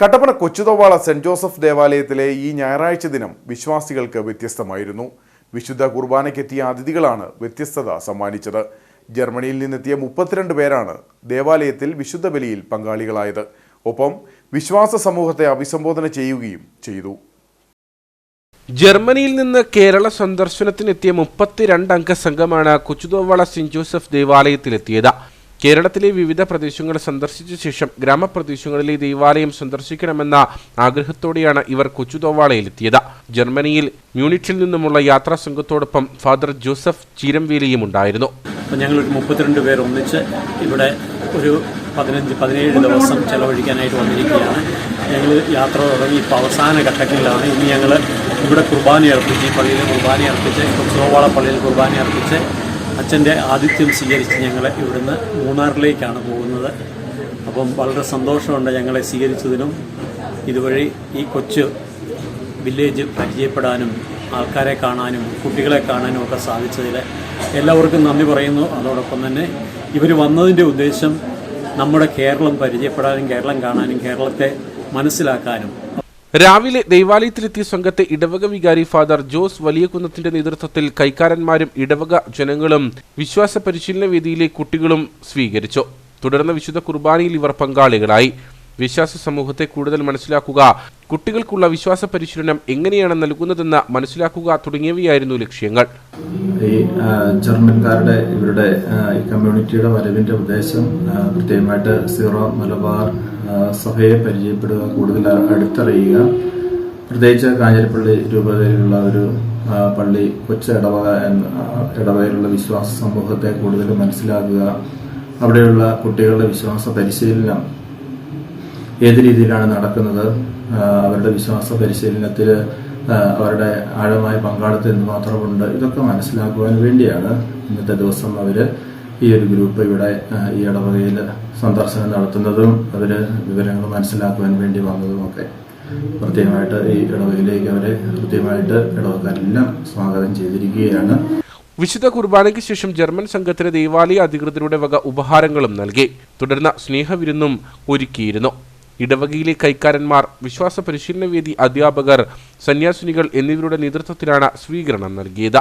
Kattappana Kochuthovala saint Joseph ദേവാലയത്തിലെ ഈ ഞായറാഴ്ച ദിനം വിശ്വാസികൾക്ക് വ്യത്യസ്തമായിരുന്നു. വിശുദ്ധ കുർബാനയ്ക്കെത്തിയ അതിഥികളാണ് വ്യത്യസ്തത സമ്മാനിച്ചത്. ജർമ്മനിയിൽ നിന്നെത്തിയ മുപ്പത്തിരണ്ട് പേരാണ് ദേവാലയത്തിൽ വിശുദ്ധ ബലിയിൽ പങ്കാളികളായത്. ഒപ്പം വിശ്വാസ സമൂഹത്തെ അഭിസംബോധന ചെയ്യുകയും ചെയ്തു. ജർമ്മനിയിൽ നിന്ന് കേരള സന്ദർശനത്തിനെത്തിയ മുപ്പത്തിരണ്ട് അംഗ സംഘമാണ് കൊച്ചുതോവാള സെന്റ് ജോസഫ് ദേവാലയത്തിലെത്തിയത്. കേരളത്തിലെ വിവിധ പ്രദേശങ്ങൾ സന്ദർശിച്ച ശേഷം ഗ്രാമപ്രദേശങ്ങളിലെ ദേവാലയം സന്ദർശിക്കണമെന്ന ആഗ്രഹത്തോടെയാണ് ഇവർ കൊച്ചുതോവാളയിലെത്തിയത്. ജർമ്മനിയിൽ മ്യൂണിറ്റിൽ നിന്നുമുള്ള യാത്രാ സംഘത്തോടൊപ്പം ഫാദർ ജോസഫ് ചീരംവേലിയും ഉണ്ടായിരുന്നു. ഞങ്ങളൊരു മുപ്പത്തിരണ്ട് പേർ ഒന്നിച്ച് ഇവിടെ ഒരു പതിനഞ്ച് പതിനേഴ് ദിവസം ചെലവഴിക്കാനായിട്ട് വന്നിരിക്കുകയാണ്. ഞങ്ങൾ യാത്ര തുടങ്ങി ഇപ്പോൾ അവസാന ഘട്ടങ്ങളിലാണ് ഇനി ഞങ്ങൾ ഇവിടെ കുർബാന അർപ്പിച്ച് ഈ പള്ളിയിൽ കുർബാന അർപ്പിച്ച് കൊച്ചുതോവാള പള്ളിയിൽ കുർബാന അർപ്പിച്ച് അച്ഛന്റെ ആതിഥ്യം സ്വീകരിച്ച് ഞങ്ങൾ ഇവിടുന്ന് മൂന്നാറിലേക്കാണ് പോകുന്നത്. അപ്പം വളരെ സന്തോഷമുണ്ട് ഞങ്ങളെ സ്വീകരിച്ചതിനും. ഇതുവഴി ഈ കൊച്ചു വില്ലേജ് പരിചയപ്പെടാനും ആൾക്കാരെ കാണാനും കുട്ടികളെ കാണാനും ഒക്കെ സാധിച്ചതിൽ എല്ലാവർക്കും നന്ദി പറയുന്നു. അതോടൊപ്പം തന്നെ ഇവർ വന്നതിന്റെ ഉദ്ദേശം നമ്മുടെ കേരളം പരിചയപ്പെടാനും കേരളം കാണാനും കേരളത്തെ മനസ്സിലാക്കാനും. രാവിലെ ദൈവാലയത്തിലെത്തിയ സംഘത്തെ ഇടവക വികാരി ഫാദർ ജോസ് വലിയകുന്നത്തിന്റെ നേതൃത്വത്തിൽ കൈക്കാരന്മാരും ഇടവക ജനങ്ങളും വിശ്വാസ പരിശീലന വേദിയിലെ കുട്ടികളും സ്വീകരിച്ചു. തുടർന്ന് വിശുദ്ധ കുർബാനയിൽ ഇവർ പങ്കാളികളായി. വിശ്വാസ സമൂഹത്തെ കൂടുതൽ മനസ്സിലാക്കുക. കുട്ടികൾക്കുള്ള വിശ്വാസ പരിശീലനം എങ്ങനെയാണ് നൽകുന്നതെന്ന് മനസ്സിലാക്കുക തുടങ്ങിയവയായിരുന്നു ലക്ഷ്യങ്ങൾ. ഈ ജർമ്മൻകാരുടെ ഇവരുടെ ഈ കമ്മ്യൂണിറ്റിയുടെ വരവിന്റെ ഉദ്ദേശം പ്രത്യേകമായിട്ട് സീറോ മലബാർ സഭയെ പരിചയപ്പെടുക കൂടുതൽ അടുത്തറിയുക. പ്രത്യേകിച്ച് കാഞ്ഞിരപ്പള്ളി രൂപതയിലുള്ള ഒരു പള്ളി കൊച്ചു ഇടവക ഇടവകയിലുള്ള വിശ്വാസ സമൂഹത്തെ കൂടുതൽ മനസ്സിലാക്കുക. അവിടെയുള്ള കുട്ടികളുടെ വിശ്വാസ പരിശീലനം ഏത് രീതിയിലാണ് നടക്കുന്നത്? അവരുടെ വിശ്വാസ പരിശീലനത്തിൽ അവരുടെ ആഴമായ പങ്കാളിത്തം എന്തുമാത്രമുണ്ട് ഇതൊക്കെ മനസ്സിലാക്കുവാൻ വേണ്ടിയാണ് ഇന്നത്തെ ദിവസം അവർ ഈ ഒരു ഗ്രൂപ്പ് ഇവിടെ ഈ ഇടവകയിൽ സന്ദർശനം നടത്തുന്നതും അവർ വിവരങ്ങൾ മനസ്സിലാക്കുവാൻ വേണ്ടി വന്നതുമൊക്കെ. പ്രത്യേകമായിട്ട് ഈ ഇടവകയിലേക്ക് അവരെ കൃത്യമായിട്ട് ഇടവക്കാരെല്ലാം സ്വാഗതം ചെയ്തിരിക്കുകയാണ്. വിശുദ്ധ കുർബാനയ്ക്ക് ശേഷം ജർമ്മൻ സംഘത്തിന് ദേവാലയ അധികൃതരുടെ വക ഉപഹാരങ്ങളും നൽകി. തുടർന്ന് സ്നേഹവിരുന്നും ഒരുക്കിയിരുന്നു. ഇടവകയിലെ കൈക്കാരന്മാർ വിശ്വാസ പരിശീലന വേദി അധ്യാപകർ സന്യാസിനികൾ എന്നിവരുടെ നേതൃത്വത്തിലാണ് സ്വീകരണം നൽകിയത്.